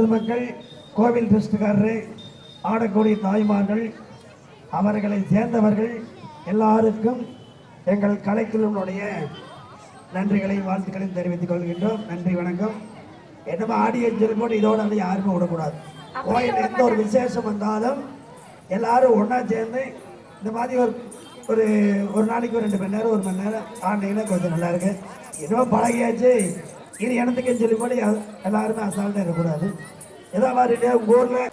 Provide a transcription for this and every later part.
பொதுமக்கள் கோவில் ட்ரஸ்டுக்காரரு ஆடக்கூடிய தாய்மார்கள் அவர்களை சேர்ந்தவர்கள் எல்லாருக்கும் எங்கள் கலைக்குழுவினுடைய நன்றிகளை வாழ்த்துக்களையும் தெரிவித்துக் கொள்கின்றோம். நன்றி வணக்கம். என்னமோ ஆடியன்ஸ் கூட இதோட வந்து யாருமே விடக்கூடாது. கோயில் எந்த ஒரு விசேஷம் வந்தாலும் எல்லாரும் ஒன்றா சேர்ந்து இந்த மாதிரி ஒரு ஒரு ஒரு நாளைக்கு ஒரு ரெண்டு மணி நேரம் ஒரு மணி நேரம் ஆண்டிங்கன்னா கொஞ்சம் நல்லா இருக்கு. இன்னும் பழகியாச்சு. இது எனத்துக்குன்னு சொல்லி கூட எல்லாருமே அசால்ட்டாக இருக்கக்கூடாது. ஏதோ மாதிரி உங்கள் ஊரில்?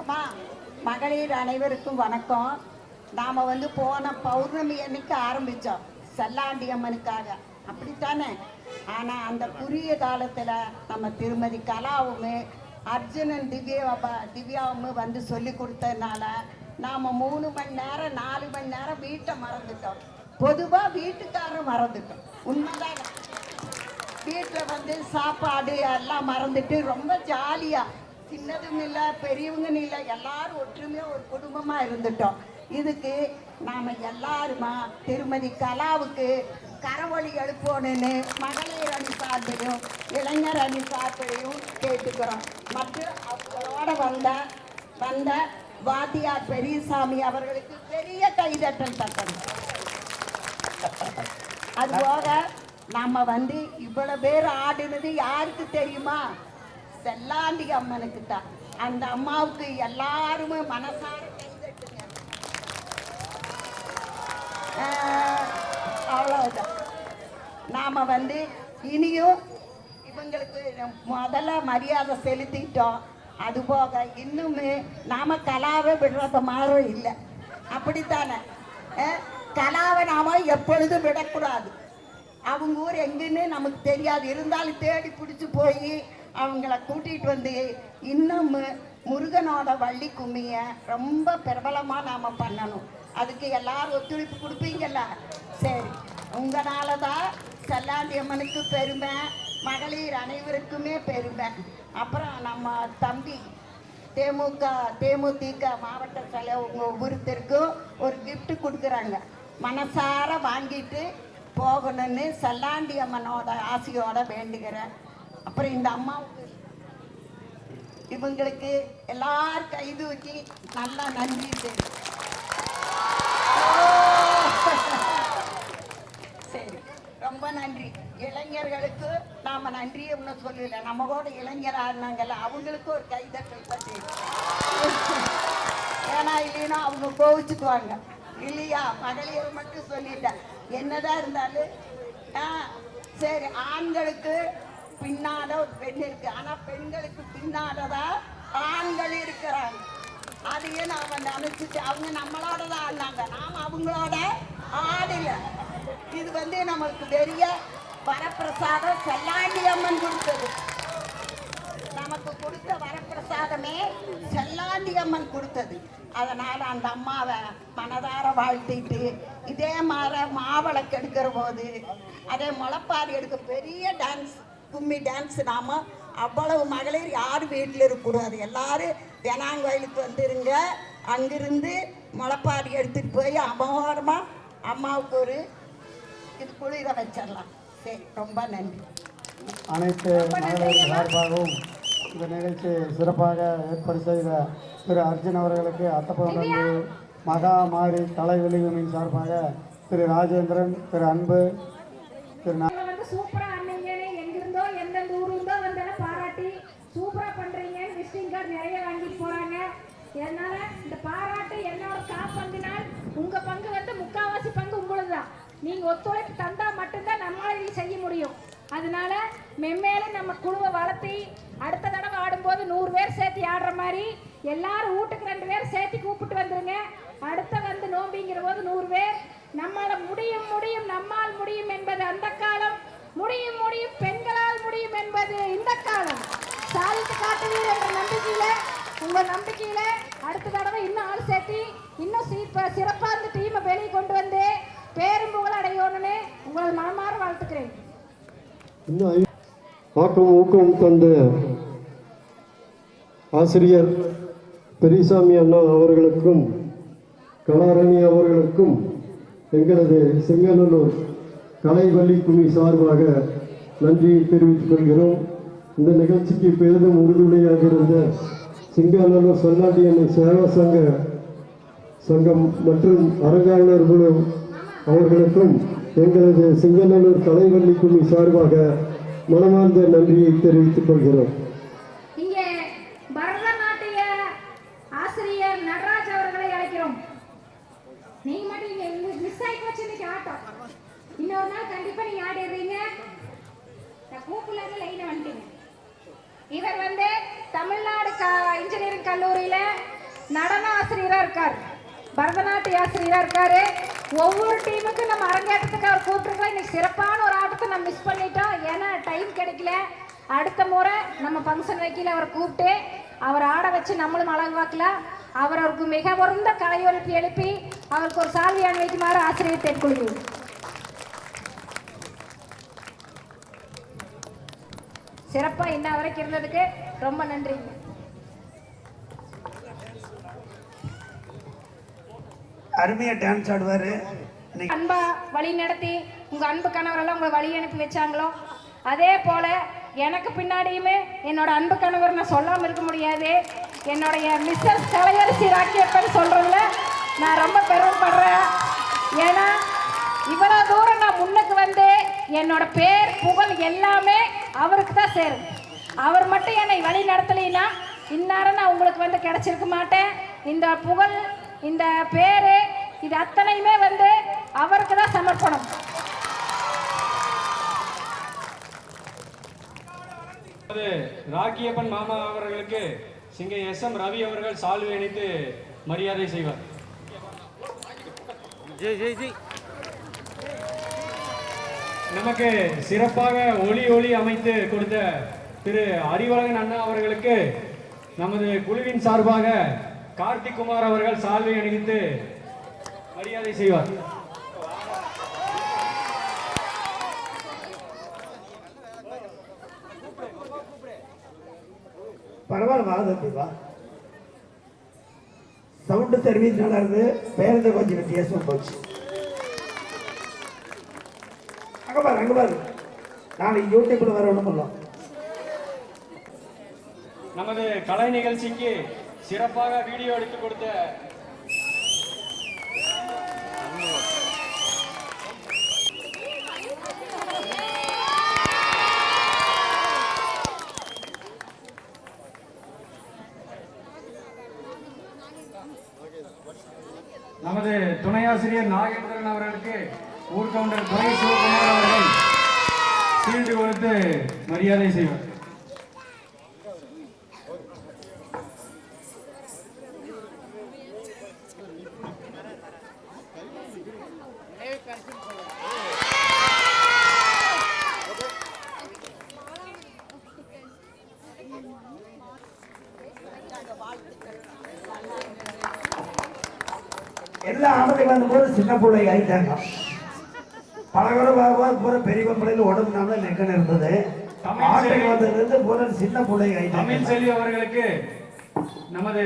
அம்மா மகளிர் அனைவருக்கும் வணக்கம். நாம் வந்து போன பௌர்ணமி அன்னைக்கு ஆரம்பித்தோம் செல்லாண்டி அம்மனுக்காக. அப்படித்தானே? ஆனால் அந்த குறுகிய காலத்தில் நம்ம திருமதி கலாவும் அர்ஜுனன் திவ்யா திவ்யாவும் வந்து சொல்லி கொடுத்ததுனால நாம் மூணு மணி நேரம் நாலு மணி நேரம் வீட்டை மறந்துட்டோம். பொதுவாக வீட்டுக்காரரும் மறந்துட்டோம். உண்மைதான் வீட்டில் வந்து சாப்பாடு எல்லாம் மறந்துட்டு ரொம்ப ஜாலியாக சின்னதும் இல்லை பெரியவங்கன்னு இல்லை எல்லாரும் ஒற்றுமையாக ஒரு குடும்பமாக இருந்துட்டோம். இதுக்கு நாம் எல்லாருமா திருமதி கலாவுக்கு கரவொலி எழுப்பணுன்னு மகளிர் அணி சார்பையும் இளைஞர் அணி சார்பையும் கேட்டுக்கிறோம். மற்றும் அவங்களோட வந்த வந்த வாத்தியார் பெரியசாமி அவர்களுக்கு பெரிய கைதட்டல் தட்டணும் அது போக நம்ம வந்து இவ்வளவு பேர் ஆடினது யாருக்கு தெரியுமா? செல்லாண்டி அம்மனுக்கு தான் அந்த அம்மாவுக்கு எல்லாருமே மனசார கைதட்டுங்க ஆஹ், அவ்வளவுதான். நாம வந்து இனியும் இவங்களுக்கு முதல்ல மரியாதை செலுத்திட்டோம். அதுபோக இன்னுமே நாம கலாவே விடுறத மாறும் இல்லை. அப்படித்தானே? கலாவை நாம எப்பொழுதும் விடக்கூடாது. அவங்க ஊர் எங்கன்னு நமக்கு தெரியாது. இருந்தாலும் தேடி பிடிச்சி போய் அவங்கள கூட்டிகிட்டு வந்து இன்னும் முருகனோட வள்ளி கும்மிய ரொம்ப பிரபலமாக நாம் பண்ணணும். அதுக்கு எல்லாரும் ஒத்துழைப்பு கொடுப்பீங்கல்ல? சரி. உங்களால தான் செல்லாண்டி அம்மனுக்கு பெருமை மகளிர் அனைவருக்குமே பெருமை. அப்புறம் நம்ம தம்பி தேமுக தேமுதிக மாவட்ட தலைவர் உங்கள் ஒவ்வொருத்தருக்கும் ஒரு கிஃப்ட் கொடுக்குறாங்க. மனசார வாங்கிட்டு போகணும்னு செல்லாண்டி அம்மனோட ஆசையோட வேண்டுகிறேன். அப்புறம் இந்த அம்மாவுக்கு இவங்களுக்கு எல்லார் கை தூக்கி நல்லா நன்றி சரி ரொம்ப நன்றி. இளைஞர்களுக்கு நாம நன்றி ஒன்றும் சொல்லல. நம்ம கூட இளைஞர் ஆடினாங்கல்ல அவங்களுக்கு ஒரு கைதட்டல் பற்றி ஏன்னா இல்லைன்னா அவங்க கோவிச்சுக்குவாங்க. இல்லையா? மகளிர் மட்டும் சொல்லிட்டேன் என்னதான் இருந்தாலும் ஆ சரி ஆண்களுக்கு பின்னால ஒரு பெண் இருக்கு. ஆனா பெண்களுக்கு பின்னாலதான் ஆண்கள் இருக்கிறாங்க. அதையும் நாம நினைச்சிட்டு அவங்க நம்மளோட தான் ஆடினாங்க நாம் அவங்களோட ஆடல. இது வந்து நமக்கு பெரிய வரப்பிரசாதம் செல்லாண்டி அம்மன் கொடுத்தது. நமக்கு கொடுத்த வரப்பிரசாதமே செல்லாண்டி அம்மன் கொடுத்தது. அதனால அந்த அம்மாவை மனதார வாழ்த்திட்டு இதே மாதிரி மாவிளக்கு எடுக்கிற போது அதே முளைப்பாரி எடுக்க பெரிய டான்ஸ் கும்மி டான்ஸ் நாம அவ்வளவு மகளிர் யார் வீட்டில் இருக்கக்கூடாது. எல்லாரும் தெனாங்கோயிலுக்கு வந்துருங்க. அங்கிருந்து முளைப்பாரி எடுத்துட்டு போய் அமோகரமாக அம்மாவுக்கு ஒரு இது குளிர வச்சிடலாம். சரி ரொம்ப நன்றி. அனைத்து மகளிர் சார்பாகவும் இந்த நிகழ்ச்சி சிறப்பாக ஏற்பாடு செய்த திரு அர்ஜுன் அவர்களுக்கு அத்தப்பவனந்து மகா மாரி கலை வெளியுமின் சார்பாக திரு ராஜேந்திரன் திரு அன்பு திரு நா- நீங்க வந்து சூப்பரா ஆடுனீங்கன்னு எங்கிருந்தோ எந்தெந்த ஊர்ல இருந்தோ வந்தாலும் பாராட்டி சூப்பராக பண்ணுறீங்க விசிட்டிங் கார்டு நிறைய வாங்கிட்டு போறாங்க. என்னால் இந்த பாராட்டு என்னோட காப்பந்தினால் உங்கள் பங்கு வந்து முக்கால்வாசி பங்கு உங்களுதுதான். நீங்கள் ஒத்துழைப்பு தந்தால் மட்டும்தான் நம்மளால இதை செய்ய முடியும். அதனால மென்மேலும் நம்ம குழுவை வளர்த்தி அடுத்த தடவை ஆடும்போது நூறு பேர் சேர்த்து ஆடுற மாதிரி எல்லாரும் வீட்டுக்கு ரெண்டு பேர் சேர்த்து கூப்பிட்டு வந்துருங்க. அடுத்த வந்து நோம்பிங்கிற போது நூறு பேர். நம்மளால் முடியும் முடியும் நம்மால் முடியும் என்பது அந்த காலம். முடியும் முடியும் பெண்களால் முடியும் என்பது இந்த காலம். சாதித்து காட்டுவீர் என்ற நம்பிக்கையில உங்கள் நம்பிக்கையில அடுத்த தடவை இன்னும் ஆள் சேர்த்தி இன்னும் சீப்ப சிறப்பாக இந்த டீமை வெளியே கொண்டு வந்து பேரும் புகழ் அடையணும்னு உங்களை மனமாற வாழ்த்துக்கிறேன். ஆக்கம் ஊக்கம் தந்து ஆசிரியர் பெரியசாமி அண்ணா அவர்களுக்கும் கலாரணி அவர்களுக்கும் எங்களது செங்கநல்லூர் கலைவள்ளி குமி சார்பாக நன்றியை தெரிவித்துக் கொள்கிறோம். இந்த நிகழ்ச்சிக்கு பெரிதும் உறுதுணையாக இருந்த சிங்காநல்லூர் சொல்லாட்டி அன்னை சேவா சங்க சங்கம் மற்றும் அரங்காவலர் குழு அவர்களுக்கும் எங்களது சிங்கநல்லூர் கலைவள்ளி குழு சார்பாக மனமார்ந்த நன்றியை தெரிவித்துக் கொள்கிறோம் இங்கே பரதநாட்டிய ஆசிரியர் நடராஜ் அவர்களை அழைக்கிறோம் நீங்க மட்டும் இங்க மிஸ் ஆகி போச்சு இன்னைக்கு ஆட்டம் இன்னொரு நாள் கண்டிப்பா நீங்க ஆடிடுறீங்க நான் கூப்பிடல லைன வந்துட்டீங்க இவர் வந்து தமிழ்நாடு க- இன்ஜினியரிங் கல்லூரியில் நடன ஆசிரியராக இருக்கார். பரதநாட்டிய ஆசிரியராக இருக்கார். ஒவ்வொரு டீமுக்கும் நம்ம அரங்கேற்றத்துக்கு அவர் கூப்பிட்டுருக்கோம். இன்னைக்கு சிறப்பான ஒரு ஆட்டத்தை நம்ம மிஸ் பண்ணிட்டோம். ஏன்னா டைம் கிடைக்கல. அடுத்த முறை நம்ம ஃபங்க்ஷன் வைக்கல அவரை கூப்பிட்டு அவர் ஆட வச்சு நம்மளும் அழகு பார்க்கலாம் அவர் அவருக்கு மிக உறந்த கலை எழுப்பி அவருக்கு ஒரு சால்வி அணிவிக்குமாறு ஆசிரியர் கேட்டுக்கொள்கிறேன். சிறப்பாக இன்ன வரைக்கும் இருந்ததுக்கு ரொம்ப நன்றிங்க அருமையாக டான்ஸ் ஆடுவார். அன்பா வழி நடத்தி உங்க அன்பு கணவரெல்லாம் உங்களை வழி அனுப்பி வச்சாங்களோ? அதே போல எனக்கு பின்னாடியுமே என்னோட அன்பு கணவர் நான் சொல்லாம இருக்க முடியாது. என்னுடைய மிஸ்ஸஸ் கலையரசி ராக்கியப்பன் சொல்றதுல நான் ரொம்ப பெருமைப்படுறேன். ஏன்னா இவ்வளவு தூரம் நான் முன்னுக்கு வந்து என்னோட பேர் புகழ் எல்லாமே அவருக்கு தான் சேரும். அவர் மட்டும் என்னை வழி நடத்தலைன்னா இந்நேரம் நான் உங்களுக்கு வந்து கிடைச்சிருக்க மாட்டேன். இந்த புகழ் இந்த பேரு இது அத்தனையுமே வந்து அவருக்கு தான் சமர்ப்பணம். அது ராக்கியப்பன் மாமா அவர்களுக்கு சிங்க எஸ் எம் ரவி அவர்கள் சால்வை அணித்து மரியாதை செய்வார். நமக்கு சிறப்பாக ஒளி ஒளி அமைத்து கொடுத்த திரு அறிவழகன் அண்ணா அவர்களுக்கு நமது குழுவின் சார்பாக கார்த்திக் குமார் அவர்கள் சால்வை அணிவித்து மரியாதை செய்வார். பரவாயில்ல வா தம்பி வா. சவுண்டு சர்வீஸ் நல்லா இருந்து பேருந்து கொஞ்சம் வித்தியாசம் போச்சு. அங்க பாரு அங்க பாரு. நாளைக்கு யூடியூப்ல வர ஒண்ணும் நமது கலை நிகழ்ச்சிக்கு சிறப்பாக வீடியோ எடுத்து கொடுத்த நமது துணை ஆசிரியர் நாகேந்திரன் அவர்களுக்கு ஊர்கவுண்டர் துணை சிவகுமார் அவர்கள் சீண்டு கொடுத்து மரியாதை செய்வார் எல்லா ஆம்பளை வந்த போது சின்ன ஆயிட்டாங்க பழகுற பூரா பெரிய பிள்ளைல உடம்பு நாம நெக்கன் இருந்தது. ஆட்டைக்கு வந்ததுலேருந்து பூரா சின்ன பிள்ளை தமிழ் செல்வி அவர்களுக்கு நமது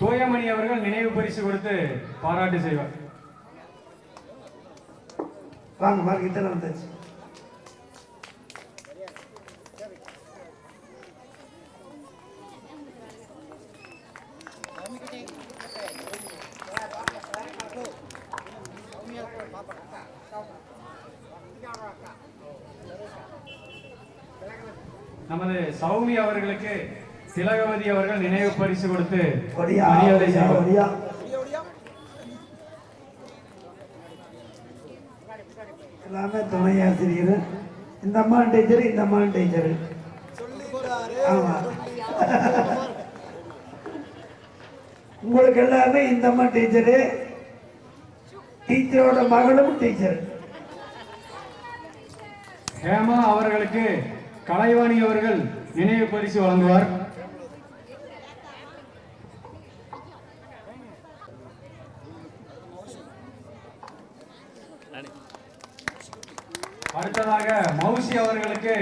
தோயமணி அவர்கள் நினைவு பரிசு கொடுத்து பாராட்டு செய்வார். வாங்க வாங்க இதில் வந்துச்சு நமது சௌமி அவர்களுக்கு திலகவதி அவர்கள் நினைவு பரிசு கொடுத்து மரியாதை எல்லாமே துணை ஆசிரியர் இந்த அம்மா டீச்சர் இந்த அம்மா டீச்சர் ஆமா. உங்களுக்கு எல்லாமே இந்த அம்மா டீச்சரு டீச்சரோட மகளும் டீச்சர் ஹேமா அவர்களுக்கு கலைவாணி அவர்கள் நினைவு பரிசு வழங்குவார். அடுத்ததாக மௌசி அவர்களுக்கு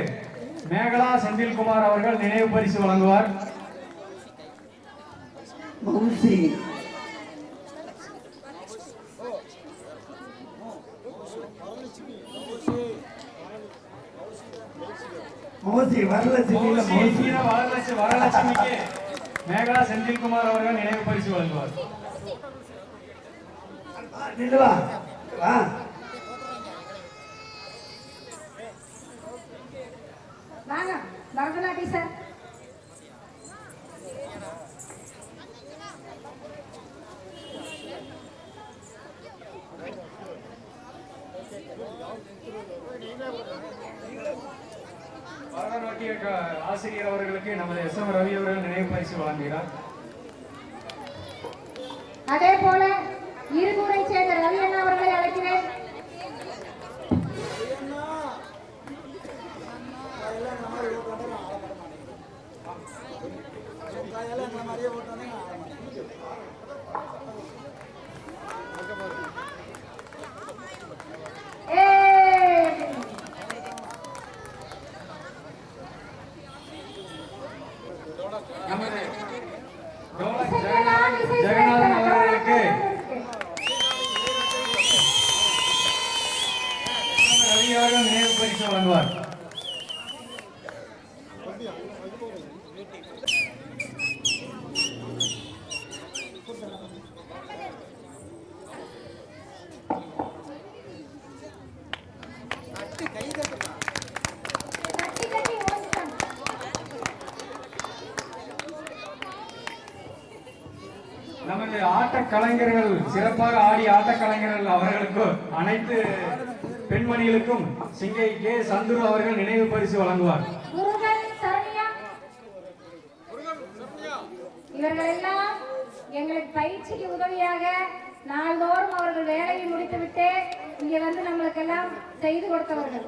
மேகலா செந்தில்குமார் அவர்கள் நினைவு பரிசு வழங்குவார். மௌசி மோசி வரலட்சுமியில மோசி வரலட்சுமி வரலட்சுமிக்கு மேகலா செந்தில்குமார் அவர்கள் நினைவு பரிசு வழங்குவார். வா, நில்லு வா. வா. வாங்க பரதநாட்டியம் சார் பரதநாட்டிய ஆசிரியர் அவர்களுக்கு நமது எஸ். எம். ரவி அவர்கள் நினைவு பரிசு வழங்குகிறார். அதே போல இருமுறை சேர்ந்த ரவி அண்ணா அவர்களை அழைக்கிறேன் ஏய் நமது டோலக் இசைக்கெல்லாம் இசை ஜெகநாதன் ஜெகநாதன் சேர்த்த அவர்களுக்கு ரவி அவர்கள் நினைவு பரிசு வழங்குவார் தட்டி தட்டி ஓடிட்டாங்க நமது ஆட்டக் கலைஞர்கள் சிறப்பாக ஆடிய ஆட்ட கலைஞர்கள் அவர்களுக்கு அனைத்து பெண்மணிகளுக்கும் சிங்கை கே. சந்துரு அவர்கள் நினைவு பரிசு வழங்குவார். இவர்களெல்லாம் இவர்கள் எல்லாம் எங்களுக்கு பயிற்சிக்கு உதவியாக நாள்தோறும் அவர்கள் வேலையை முடித்துவிட்டு இங்கே வந்து நம்மளுக்கெல்லாம் செய்து கொடுத்தவர்கள்.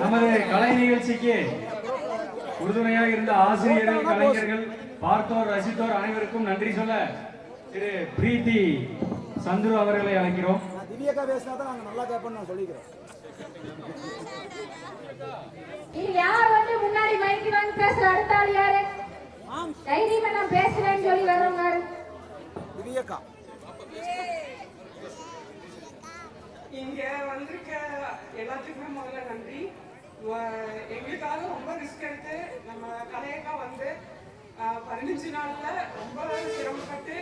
நமது கலை நிகழ்ச்சிக்கு உறுதுணையாக இருந்த ஆசிரியர்கள் கலைஞர்கள் பார்த்தோர் ரசித்தோர் அனைவருக்கும் நன்றி சொல்ல திரு பிரீத்தி சந்துரு அவர்களை அழைக்கிறோம். திவ்யக்கா பேசினா தான் நாங்கள் நல்லா கேட்போம்னு நான் சொல்லிக்கிறேன். யார் வந்து முன்னாடி மைக்கு வாங்கி பேசுற அடுத்த ஆள் யாரு தைரியமா நான் பேசுறேன்னு சொல்லி வர்றவங்க திவ்யக்கா. இங்க வந்திருக்க எல்லாத்துக்குமே முதல்ல நன்றி. எங்களுக்காக ரொம்ப ரிஸ்க் எடுத்து நம்ம கலையக்கா வந்து பதினஞ்சு நாள்ல ரொம்ப சிரமப்பட்டு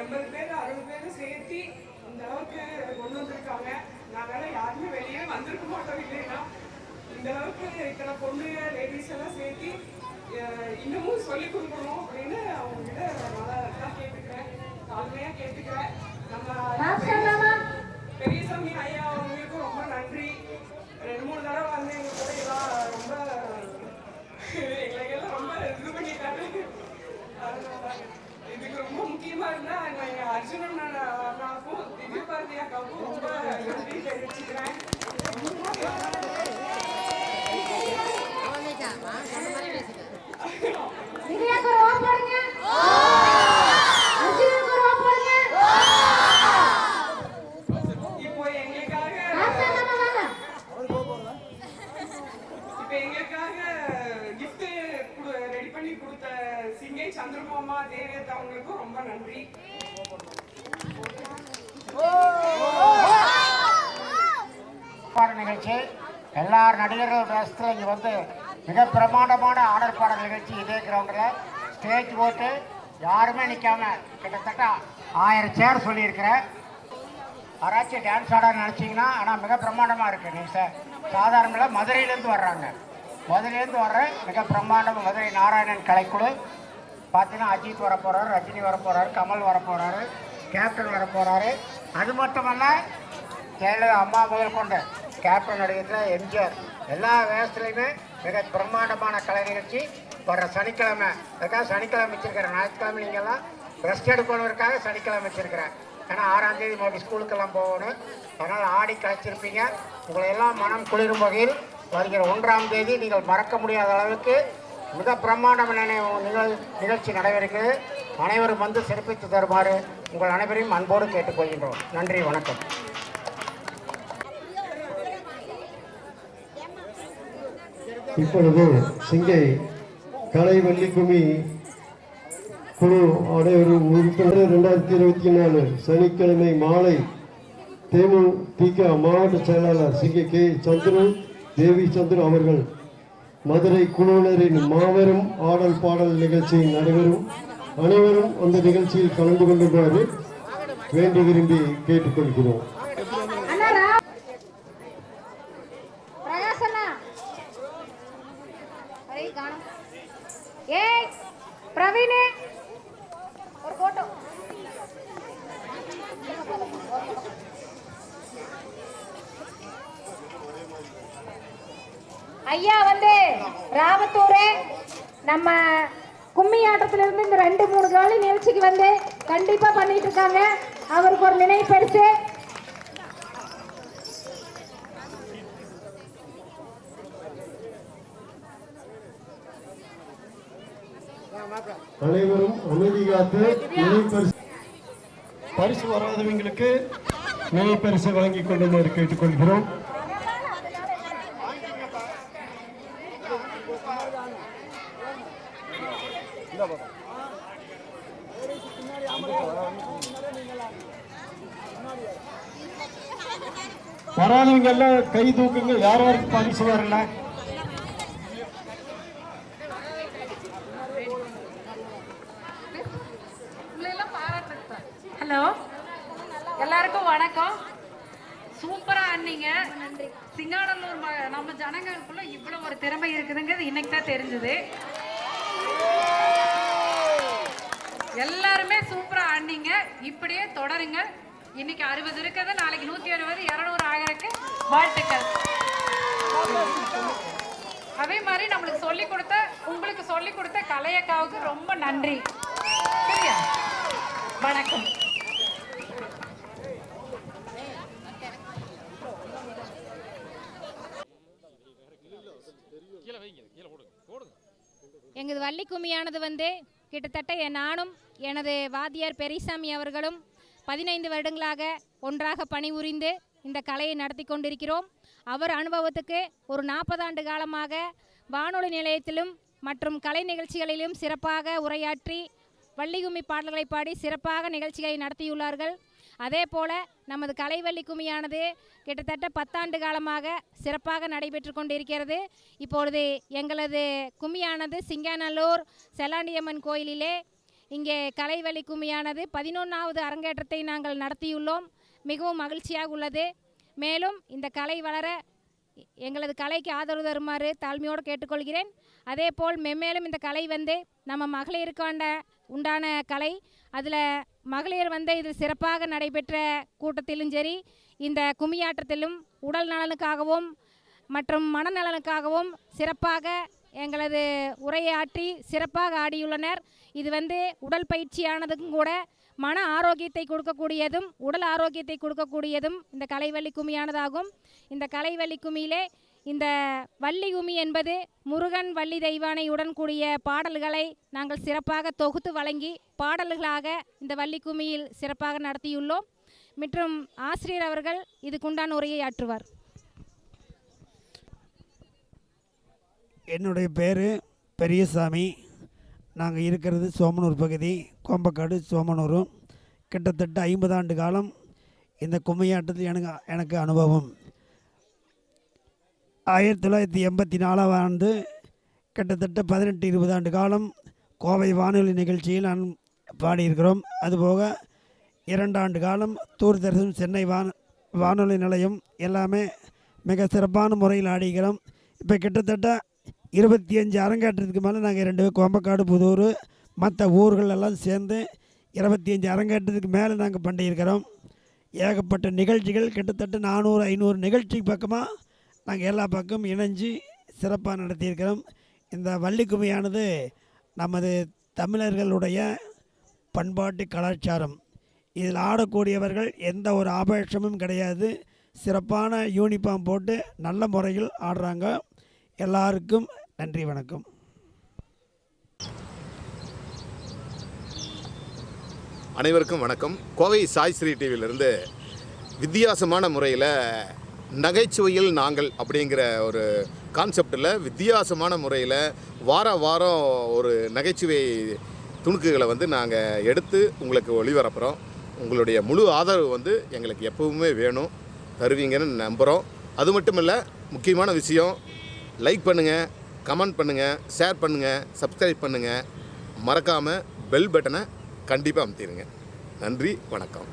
எண்பது பேர் அறுபது பேர் சேர்த்து இந்த அளவுக்கு கொண்டு வந்திருக்காங்க. நாங்களாம் யாருமே வெளியே வந்திருக்க மாட்டோம் இல்லைன்னா. இந்த அளவுக்கு இத்தனை பொண்ணு லேடிஸ் எல்லாம் சேர்த்து இன்னமும் சொல்லிக் கொடுக்கணும் அப்படின்னு அவங்க கிட்ட நான் தான் கேட்டுக்கிறேன் தாழ்மையா கேட்டுக்கிறேன் நம்ம மாஸ்டர்லாமா பெரியசாமி ஐயா அவங்களுக்கும் ரொம்ப நன்றி ரெண்டு மூணு தடவை வந்து எங்க கூட எல்லாம் ரொம்ப எங்களுக்கெல்லாம் ரொம்ப இது பண்ணிட்டாரு அதனால இதுக்கு ரொம்ப முக்கியமா இருந்தா நான் எங்க அர்ஜுனன் அண்ணாவுக்கும் திவ்ய பாரதி அக்காவுக்கும் ரொம்ப நன்றி தெரிவிச்சுக்கிறேன் திவ்யாக்கு ஒரு ஓ போடுங்க அர்ஜுனுக்கு ஒரு ஓ போடுங்க இப்போ எங்களுக்காக மாஸ்டர்லாமா வாங்க இப்ப எங்களுக்காக gift ரெடி பண்ணி கொடுத்த சிங்கை சந்திரபாமா தேவேத் அவங்களுக்கும் ரொம்ப நன்றி நிகழ்ச்சி எல்லா நடிகர்கள் இங்கே வந்து மிக பிரமாண்டமான ஆடல் பாடல் நிகழ்ச்சி இதே கிரவுண்டில் ஸ்டேஜ் போட்டு யாருமே நிற்காம கிட்டத்தட்ட ஆயிரம் சேர் சொல்லியிருக்கிறேன் யாராச்சும் டான்ஸ் ஆட நினச்சிங்கன்னா ஆனால் மிக பிரமாண்டமாக இருக்குது நீங்கள் சார் சாதாரணமாக மதுரையிலேருந்து வர்றாங்க. மதுரையிலேருந்து வர்ற மிக பிரமாண்டம் மதுரை நாராயணன் கலைக்குழு. பார்த்தீங்கன்னா அஜித் வர போகிறாரு ரஜினி வர போகிறாரு கமல் வர போகிறாரு கேப்டன் வர போகிறாரு அது மட்டுமல்ல ஜெயலலிதா அம்மா முதல் கொண்டு கேப்டன் நடிகத்தில் எம்ஜிஆர். எல்லா வேஷத்துலையுமே மிக பிரம்மாண்டமான கலை நிகழ்ச்சி. வர்ற சனிக்கிழமை அதுக்காக சனிக்கிழமை வச்சிருக்கிறேன் ஞாயிற்றுக்கிழமை நீங்கள்லாம் ரெஸ்ட் எடுக்கணுங்கிறதுக்காக சனிக்கிழமை வச்சிருக்கிறேன். ஏன்னா ஆறாம் தேதி மறுபடியும் ஸ்கூலுக்கெல்லாம் போகணும். அதனால் ஆடி கழிச்சிருப்பீங்க உங்களை எல்லாம் மனம் குளிரும் வகையில் வருகிற ஒன்றாம் தேதி நீங்கள் மறக்க முடியாத அளவுக்கு மிக பிரம்மாண்டமான நிகழ் நிகழ்ச்சி நடைபெறுகிறது. அனைவரும் வந்து சிறப்பித்து தருமாறு உங்கள் அனைவரையும் அன்போடு கேட்டுக்கொள்கின்றோம். நன்றி வணக்கம். இப்பொழுது சிங்கை கலை வள்ளிக்குமி குழு அனைவரும் உறுப்பினர். ரெண்டாயிரத்தி இருபத்தி நாலு சனிக்கிழமை மாலை தேமுதிக மாவட்ட செயலாளர் சிங்கை கே சந்துரு தேவி சந்துரு அவர்கள் மதுரை குழுவினரின் மாபெரும் ஆடல் பாடல் நிகழ்ச்சி நடைபெறும் அனைவரும் அந்த நிகழ்ச்சியில் கலந்து கொள்ளுமாறு வேண்டி விரும்பி கேட்டுக்கொள்கிறோம் அண்ணா ரா பிரகாஷ் அண்ணா அரே காணோம் ஏய் பிரவீன் ஒரு போட்டோ ஐயா வந்து ராமத்தூர் நம்ம கும்மி ஆட்டத்துல இருந்து இந்த ரெண்டு மூணு நாள் நிகழ்ச்சிக்கு வந்து கண்டிப்பா பண்ணிட்டு இருக்காங்க. அவருக்கு ஒரு நினைவு பரிசு அனைவரும் அமைதி காத்து பரிசு வராதவங்களுக்கு நினைப்பரிசு வழங்கிக் கொண்டு கேட்டுக்கொள்கிறோம். வராதவங்க எல்லாம் கை தூக்குங்க. யார் யாருக்கு பரிசு வரல ஹலோ எல்லாருக்கும் வணக்கம் சூப்பரா ஆனீங்க சிங்காநல்லூர் ம- நம்ம ஜனங்களுக்குள்ள இவ்வளவு ஒரு திறமை இருக்குதுங்கிறது இன்னைக்கு தான் தெரிஞ்சது எல்லாருமே சூப்பரா ஆனீங்க இப்படியே தொடருங்க இன்னைக்கு அறுபது இருக்குது நாளைக்கு நூத்தி அறுபது இருநூறு ஆயிரக்கு வாழ்த்துக்கள் அதே மாதிரி நம்மளுக்கு சொல்லி கொடுத்த உங்களுக்கு சொல்லி கொடுத்த கலையக்காவுக்கு ரொம்ப நன்றி. சரியா? வணக்கம். எங்களது வள்ளி கும்மியானது வந்து கிட்டத்தட்ட என் நானும் எனது வாத்தியார் பெரியசாமி அவர்களும் பதினைந்து வருடங்களாக ஒன்றாக பணிபுரிந்து இந்த கலையை நடத்தி கொண்டிருக்கிறோம். அவர் அனுபவத்துக்கு ஒரு நாற்பது ஆண்டு காலமாக வானொலி நிலையத்திலும் மற்றும் கலை நிகழ்ச்சிகளிலும் சிறப்பாக உரையாற்றி வள்ளிகும்மி பாடல்களை பாடி சிறப்பாக நிகழ்ச்சிகளை நடத்தியுள்ளார்கள். அதே போல நமது கலைவள்ளி கும்மியானது கிட்டத்தட்ட பத்தாண்டு காலமாக சிறப்பாக நடைபெற்று கொண்டிருக்கிறது. இப்பொழுது எங்களது கும்மியானது சிங்காநல்லூர் செல்லாண்டியம்மன் கோயிலிலே. இங்கே கலைவள்ளி கும்மியானது பதினொன்றாவது அரங்கேற்றத்தை நாங்கள் நடத்தியுள்ளோம். மிகவும் மகிழ்ச்சியாக உள்ளது. மேலும் இந்த கலை வளர எங்களது கலைக்கு ஆதரவு தருமாறு தாழ்மையோடு கேட்டுக்கொள்கிறேன். அதே போல் மெம்மேலும் இந்த கலை வந்து நம்ம மகளிருக்காண்ட உண்டான கலை. அதில் மகளிர் வந்து இது சிறப்பாக நடைபெற்ற கூட்டத்திலும் சரி இந்த கும்மியாட்டத்திலும் உடல் நலனுக்காகவும் மற்றும் மனநலனுக்காகவும் சிறப்பாக எங்களது உரையாற்றி சிறப்பாக ஆடியுள்ளனர். இது வந்து உடல் பயிற்சியானதுக்கும் கூட மன ஆரோக்கியத்தை கொடுக்கக்கூடியதும் உடல் ஆரோக்கியத்தை கொடுக்கக்கூடியதும் இந்த கலைவள்ளி கும்மியானதாகும் இந்த கலைவள்ளி கும்மியிலே இந்த வள்ளி கும்மி என்பது முருகன் வள்ளி தெய்வானை உடன் கூடிய பாடல்களை நாங்கள் சிறப்பாக தொகுத்து வழங்கி பாடல்களாக இந்த வள்ளி கும்மியில் சிறப்பாக நடத்தியுள்ளோம். மற்றும் ஆசிரியர் அவர்கள் இதுக்குண்டான உரையை ஆற்றுவார். என்னுடைய பேர் பெரியசாமி. நாங்கள் இருக்கிறது சோமனூர் பகுதி கோம்பக்காடு சோமனூரும் கிட்டத்தட்ட ஐம்பது ஆண்டு காலம் இந்த கும்மையாட்டத்தில் எனக்கு எனக்கு அனுபவம். ஆயிரத்தி தொள்ளாயிரத்தி எண்பத்தி நாலாம் ஆண்டு கிட்டத்தட்ட பதினெட்டு இருபது ஆண்டு காலம் கோவை வானொலி நிகழ்ச்சியில் நான் பாடியிருக்கிறோம். அதுபோக இரண்டாண்டு காலம் தூர்தர்ஷன் சென்னை வான வானொலி நிலையம் எல்லாமே மிக சிறப்பான முறையில் ஆடிக்கிறோம் இப்போ கிட்டத்தட்ட இருபத்தி அஞ்சு அரங்கேற்றத்துக்கு மேலே நாங்கள் ரெண்டு பேர் கொம்பக்காடு புதூர் மற்ற ஊர்கள் எல்லாம் சேர்ந்து இருபத்தி அஞ்சு அரங்கேற்றத்துக்கு மேலே நாங்கள் பண்ணியிருக்கிறோம். ஏகப்பட்ட நிகழ்ச்சிகள் கிட்டத்தட்ட நானூறு ஐநூறு நிகழ்ச்சி பக்கமாக நாங்கள் எல்லா பக்கமும் இணைஞ்சு சிறப்பாக நடத்தியிருக்கிறோம். இந்த வள்ளிக்கும்மியானது நமது தமிழர்களுடைய பண்பாட்டு கலாச்சாரம். இதில் ஆடக்கூடியவர்கள் எந்த ஒரு ஆபேஷமும் கிடையாது. சிறப்பான யூனிஃபார்ம் போட்டு நல்ல முறையில் ஆடுறாங்க. எல்லாருக்கும் நன்றி வணக்கம். அனைவருக்கும் வணக்கம். கோவை சாய் ஸ்ரீ டிவியிலிருந்து வித்தியாசமான முறையில் நகைச்சுவையில் நாங்கள் அப்படிங்கிற ஒரு கான்செப்டில் வித்தியாசமான முறையில் வார வாரம் ஒரு நகைச்சுவை துணுக்குகளை வந்து நாங்கள் எடுத்து உங்களுக்கு ஒளிபரப்புகிறோம் உங்களுடைய முழு ஆதரவு வந்து எங்களுக்கு எப்பவுமே வேணும். தருவீங்கன்னு நம்புகிறோம் அது மட்டும் இல்லை முக்கியமான விஷயம் லைக் பண்ணுங்கள் கமெண்ட் பண்ணுங்கள் ஷேர் பண்ணுங்கள் சப்ஸ்கிரைப் பண்ணுங்கள் மறக்காமல் பெல் பட்டனை கண்டிப்பாக அமுத்திடுங்க நன்றி வணக்கம்.